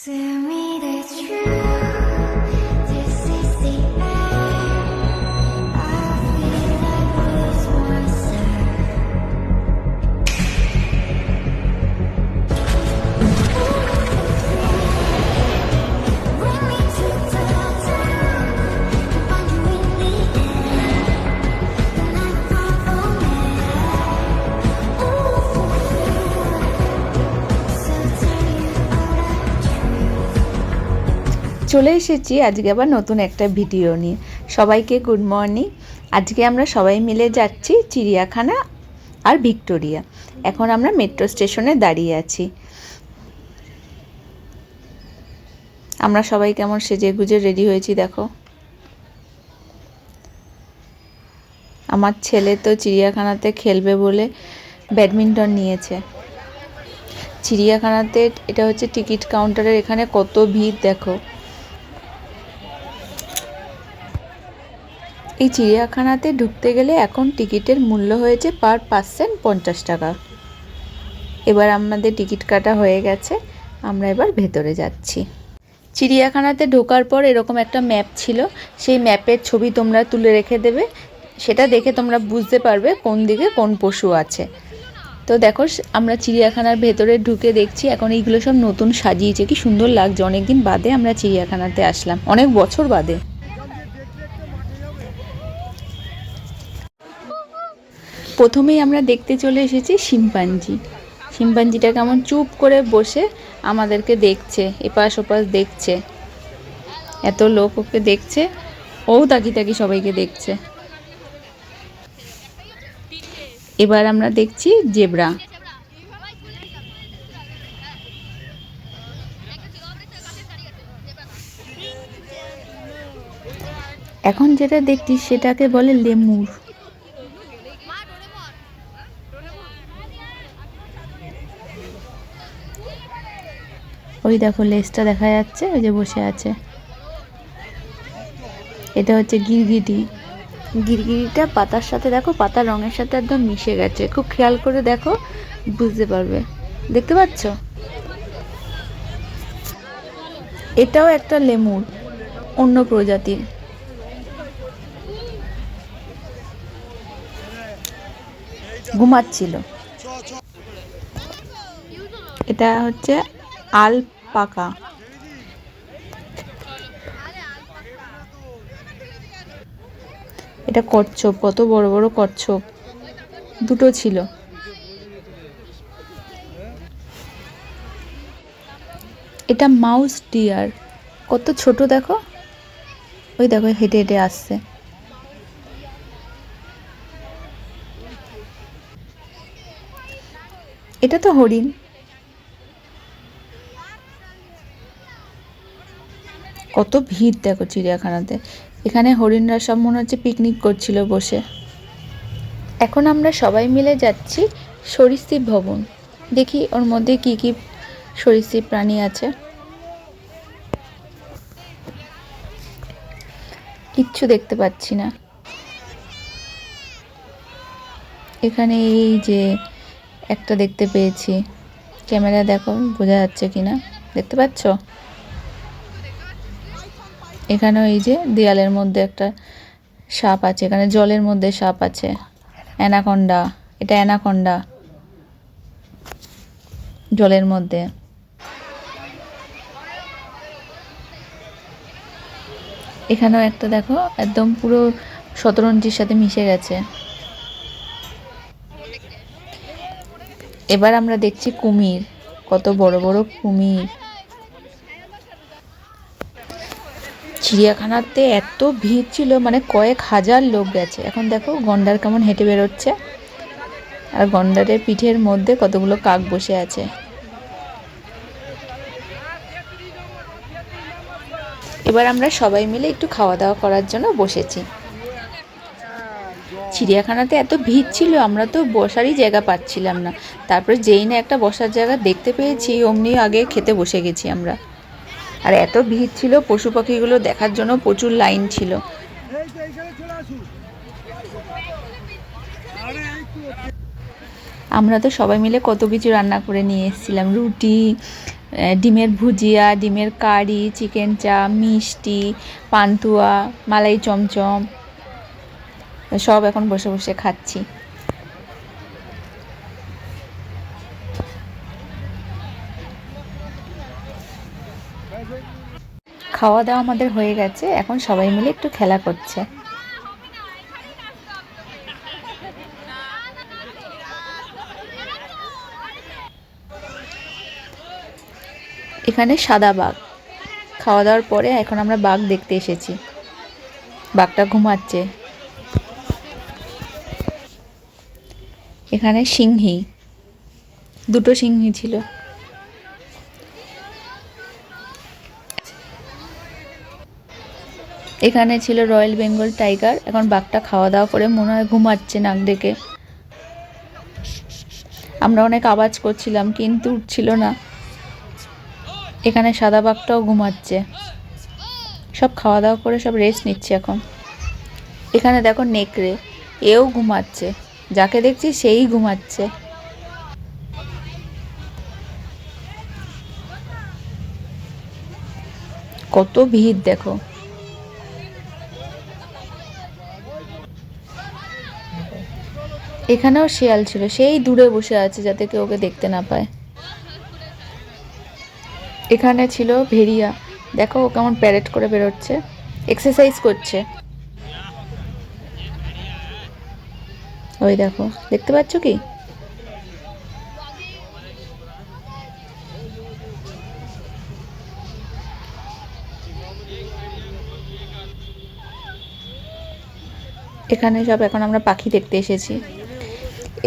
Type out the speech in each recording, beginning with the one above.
Tell me the truth. চলে এসেছি, আজকে আবার নতুন একটা ভিডিও নিয়ে। সবাইকে গুড মর্নিং আজকে আমরা সবাই মিলে যাচ্ছি চিড়িয়াখানা আর ভিক্টোরিয়া। এখন আমরা মেট্রো স্টেশনে দাঁড়িয়ে আছি। আমরা সবাই কেমন সেজে গুজে রেডি হয়েছি, দেখো। আমার ছেলে তো চিড়িয়াখানাতে খেলবে বলে ব্যাডমিন্টন নিয়েছে। চিড়িয়াখানাতে এটা হচ্ছে টিকিট কাউন্টারের এখানে কত ভিড়, দেখো। এই চিড়িয়াখানাতে ঢুকতে গেলে এখন টিকিটের মূল্য হয়েছে পার পার্সেন্ট পঞ্চাশ টাকা। এবার আমাদের টিকিট কাটা হয়ে গেছে, আমরা এবার ভেতরে যাচ্ছি। চিড়িয়াখানাতে ঢোকার পর এরকম একটা ম্যাপ ছিল, সেই ম্যাপের ছবি তোমরা তুলে রেখে দেবে, সেটা দেখে তোমরা বুঝতে পারবে কোন দিকে কোন পশু আছে। তো দেখো, আমরা চিড়িয়াখানার ভেতরে ঢুকে দেখছি, এখন এইগুলো সব নতুন সাজিয়েছে, কি সুন্দর লাগছে। অনেকদিন বাদে আমরা চিড়িয়াখানাতে আসলাম, অনেক বছর বাদে। প্রথমেই আমরা দেখতে চলে এসেছি শিম্পাঞ্জি। শিম্পাঞ্জিটা কেমন চুপ করে বসে আমাদেরকে দেখছে, এপাশ ওপাশ দেখছে। এত লোক ওকে দেখছে, ও তাকি তাকি সবাইকে দেখছে। এবার আমরা দেখছি জেব্রা। এখন যেটা দেখছি সেটাকে বলে লেমুর। ওই দেখো লেজটা দেখা যাচ্ছে, ওই যে বসে আছে। এটা হচ্ছে গিরগিটি। গিরগিটিটা পাতার সাথে দেখো, পাতার রঙের সাথে একদম মিশে গেছে। খুব খেয়াল করে দেখো, বুঝতে পারবে। দেখতে পাচ্ছ? এটাও একটা লেমুর, অন্য প্রজাতির। ঘুমাচ্ছিল। এটা হচ্ছে আলপাকা এটা কচ্ছপ, কত বড় বড় কচ্ছপ। দুটো ছিল। এটা মাউস ডিয়ার। কত ছোট দেখো। ওই দেখো, হেঁটে হেঁটে আসছে। এটা তো হরিণ। কত ভিড় দেখো চিড়িয়াখানাতে। এখানে হরিণরা সব মনে হচ্ছে পিকনিক করছিল বসে। এখন আমরা সবাই মিলে যাচ্ছি সরীসৃপ ভবন। দেখি ওর মধ্যে কি কি সরীসৃপ প্রাণী আছে। কিচ্ছু দেখতে পাচ্ছি না। এখানে এই যে একটা দেখতে পেয়েছি। ক্যামেরা দেখো, বোঝা যাচ্ছে কিনা। দেখতে পাচ্ছ? এখানেও এই যে দেয়ালের মধ্যে একটা সাপ আছে, এখানে জলের মধ্যে সাপ আছে। অ্যানাকন্ডা, এটা অ্যানাকন্ডা। জলের মধ্যে। এখানেও একটা দেখো, একদম পুরো শতরঞ্জির সাথে মিশে গেছে। এবার আমরা দেখছি কুমির, কত বড় বড় কুমির। চিড়িয়াখানাতে এত ভিড় ছিল মানে কয়েক হাজার লোক গেছে। এখন দেখো গন্ডার কেমন হেঁটে বেরোচ্ছে। আর গন্ডারের পিঠের মধ্যে কতগুলো কাক বসে আছে। এবার আমরা সবাই মিলে একটু খাওয়া দাওয়া করার জন্য বসেছি। চিড়িয়াখানাতে এত ভিড় ছিল, আমরা তো বসারই জায়গা পাচ্ছিলাম না। তারপরে যেই না একটা বসার জায়গা দেখতে পেয়েছি, অমনি আগে খেতে বসে গেছি আমরা। আর এত ভিড় ছিল, পশু পাখিগুলো দেখার জন্য প্রচুর লাইন ছিল। আমরা তো সবাই মিলে কত কিছু রান্না করে নিয়ে এসেছিলাম। রুটি ডিমের ভুজিয়া, ডিমের কারি, চিকেন চা, মিষ্টি, পান্তুয়া, মালাই চমচম, সব এখন বসে বসে খাচ্ছি। খাওয়া দাওয়া আমাদের হয়ে গেছে, এখন সবাই মিলে একটু খেলা করছে। এখানে সাদা বাঘ। খাওয়া দাওয়ার পরে এখন আমরা বাঘ দেখতে এসেছি। বাঘটা ঘুমাচ্ছে। এখানে সিংহী। দুটো সিংহী ছিল। এখানে ছিল রয়্যাল বেঙ্গল টাইগার। এখন বাঘটা খাওয়া দাওয়া করে মনে হয় ঘুমাচ্ছে নাক ডেকে। আমরা অনেক আওয়াজ করছিলাম, কিন্তু উঠছিল না। এখানে সাদা বাঘটাও ঘুমাচ্ছে। সব খাওয়া দাওয়া করে সব রেস্ট নিচ্ছে এখন। এখানে দেখো নেকড়ে, এও ঘুমাচ্ছে। যাকে দেখছি সেই ঘুমাচ্ছে। কত ভিড় দেখো। এখানেও শিয়াল ছিল, সেই দূরে বসে আছে যাতে কেউ ওকে দেখতে না পায়। এখানে ছিল ভেড়িয়া। দেখো ও কেমন প্যারেড করে বেরোচ্ছে। এক্সারসাইজ করছে। ওই দেখো, দেখতে পাচ্ছ কি? এখানে সব এখন আমরা পাখি দেখতে এসেছি।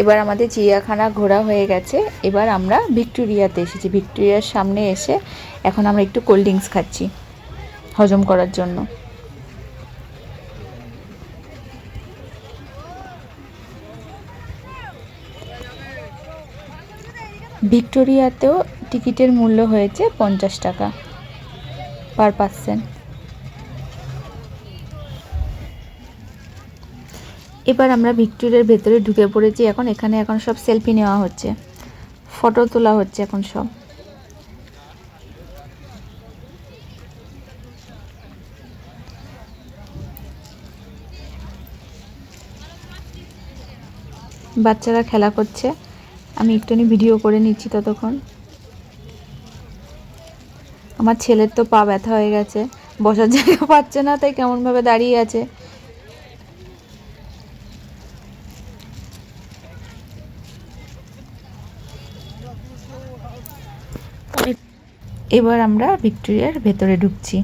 এবার আমাদের চিড়িয়াখানা ঘোরা হয়ে গেছে। এবার আমরা ভিক্টোরিয়াতে এসেছি। ভিক্টোরিয়ার সামনে এসে এখন আমরা একটু কোল্ড ড্রিঙ্কস খাচ্ছি হজম করার জন্য। ভিক্টোরিয়াতেও টিকিটের মূল্য হয়েছে পঞ্চাশ টাকা পার পার্সন। এবার আমরা ভিক্টোরিয়ার ভেতরে ঢুকে পড়েছি। এখন এখানে এখন সব সেলফি নেওয়া হচ্ছে। ফটো তোলা হচ্ছে এখন সব। বাচ্চারা খেলা করছে। আমি একটুখানি ভিডিও করে নিচ্ছি ততক্ষণ। আমার ছেলের তো পা ব্যথা হয়ে গেছে। বসার জায়গা পাচ্ছে না, তাই কেমনভাবে দাঁড়িয়ে আছে। এবার আমরা ভিক্টোরিয়ার ভেতরে ঢুকছি।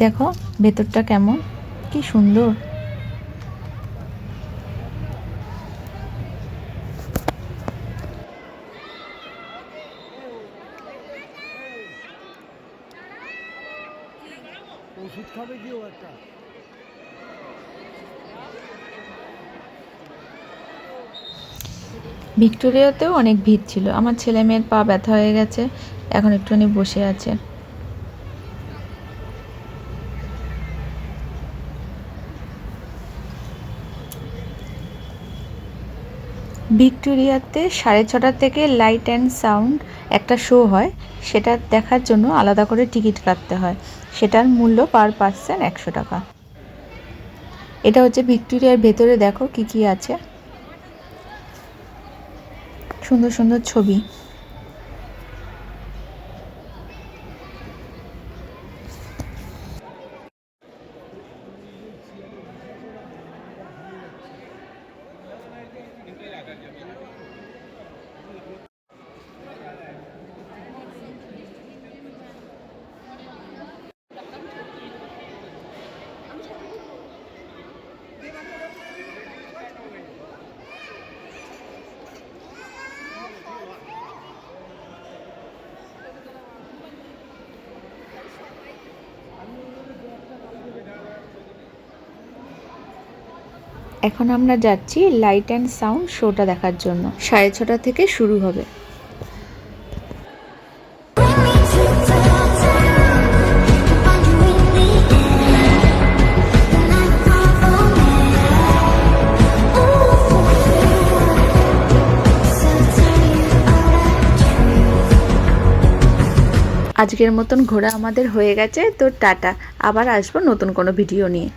দেখো ভেতরটা কেমন? কি সুন্দর। ওষুধ খাবে কি একটা? ভিক্টোরিয়াতেও অনেক ভিড় ছিল। আমার ছেলে মেয়ের পা ব্যথা হয়ে গেছে। এখন একটুখানি বসে আছে। ভিক্টোরিয়াতে সাড়ে ছটা থেকে লাইট অ্যান্ড সাউন্ড একটা শো হয়। সেটা দেখার জন্য আলাদা করে টিকিট কাটতে হয়। সেটার মূল্য পার পার্সন একশো টাকা। এটা হচ্ছে ভিক্টোরিয়ার ভেতরে দেখো কি কি আছে। সুন্দর সুন্দর ছবি। এখন আমরা যাচ্ছি লাইট অ্যান্ড সাউন্ড শোটা দেখার জন্য। সাড়ে ছটা থেকে শুরু হবে। আজকের মতন ঘোরা আমাদের হয়ে গেছে, তো টাটা। আবার আসব নতুন কোনো ভিডিও নিয়ে।